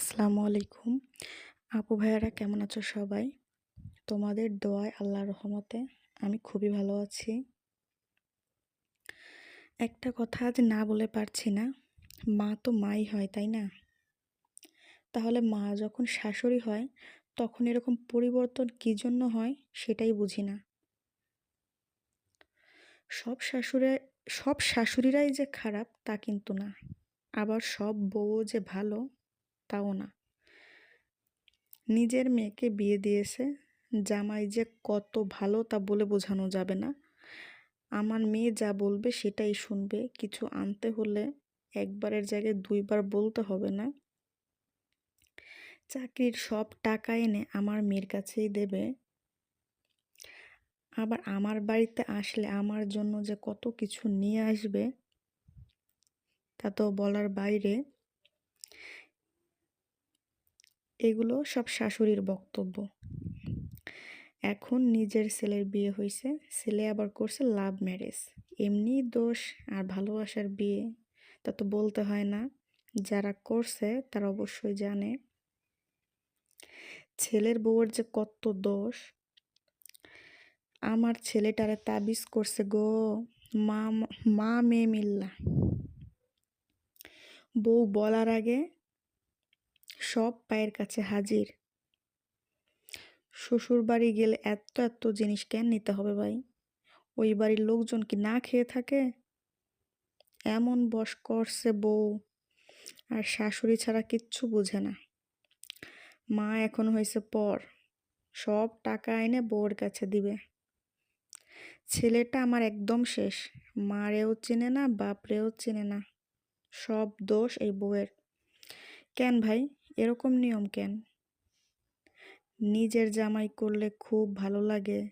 আসসালামু আলাইকুম। আপু ভাইয়ারা কেমন আছো সবাই? তোমাদের দোয়ায় আল্লাহর রহমতে আমি খুবই ভালো আছি। একটা কথা আজ না বলে পারছি না, মা তো মাই হয়, তাই না? তাহলে মা যখন শাশুড়ি হয়, তখন এরকম পরিবর্তন কী জন্য হয় সেটাই বুঝি না। সব শাশুড়ে, সব শাশুড়িরাই যে খারাপ তা কিন্তু না। আবার সব বউ যে ভালো তাও না। নিজের মেয়েকে বিয়ে দিয়েছে, জামাই যে কত ভালো তা বলে বোঝানো যাবে না। আমার মেয়ে যা বলবে সেটাই শুনবে, কিছু আনতে হলে একবারের জায়গায় দুইবার বলতে হবে না। চাকরির সব টাকা এনে আমার মেয়ের কাছেই দেবে। আবার আমার বাড়িতে আসলে আমার জন্য যে কত কিছু নিয়ে আসবে, তা তো বলার বাইরে। এগুলো সব শাশুড়ির বক্তব্য। এখন নিজের ছেলের বিয়ে হয়েছে ছেলে আবার করছে লাভ ম্যারেজ এমনি দোষ আর ভালোবাসার বিয়ে, তা তো বলতে হয় না। যারা করছে, তারা অবশ্যই জানে। ছেলের বউয়ের যে কত দোষ। আমার ছেলেটারে তাবিজ করছে গো, মা মা মেয়ে মিল্লা। বউ বলার আগে সব পায়ের কাছে হাজির। শ্বশুর বাড়ি গেলে এত এত জিনিস কেন নিতে হবে ভাই? ওই বাড়ির লোকজন কি না খেয়ে থাকে? এমন বস করছে বউ, আর শাশুড়ি ছাড়া কিচ্ছু বুঝে না। মা এখন হয়েছে পর, সব টাকা এনে বউর কাছে দিবে। ছেলেটা আমার একদম শেষ, মারেও চেনে না, বাপরেও চেনে না। সব দোষ এই বউয়ের। কেন ভাই? এরকম নিয়ম কেন? নিজের জামাই করলে খুব ভালো লাগে।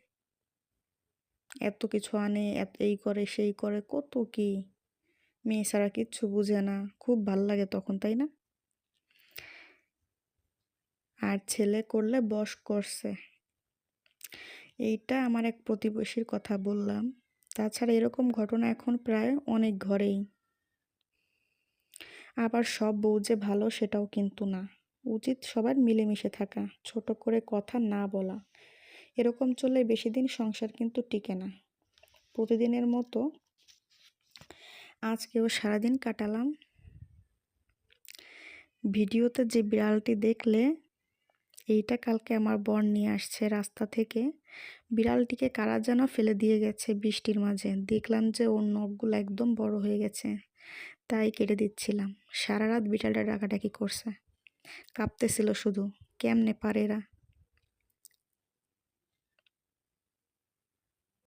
এত কিছু আনে, এত এই করে, সেই করে, কত কি? মেয়ে ছাড়া কিচ্ছু বুঝে না, খুব ভালো লাগে তখন, তাই না? আর ছেলে করলে বস করছে। এইটা আমার এক প্রতিবেশীর কথা বললাম। তাছাড়া এরকম ঘটনা এখন প্রায় অনেক ঘরেই। আবার সব বউ যে ভালো সেটাও কিন্তু না। উচিত সবার মিলেমিশে থাকা, ছোট করে কথা না বলা। এরকম চললে বেশি দিন সংসার কিন্তু টিকে না। প্রতিদিনের মতো আজকেও সারাদিন কাটালাম। ভিডিওতে যে বিড়ালটি দেখলে এইটা কালকে আমার বর নিয়ে আসছে রাস্তা থেকে। বিড়ালটিকে কারা যেন ফেলে দিয়ে গেছে বৃষ্টির মাঝে। দেখলাম যে ওর নখগুলো একদম বড় হয়ে গেছে। তাই কেটে দিচ্ছিলাম। সারা রাত বিড়ালটা ডাকাডাকি করছে। কাঁপতেছিল শুধু। কেমনে পারে এরা?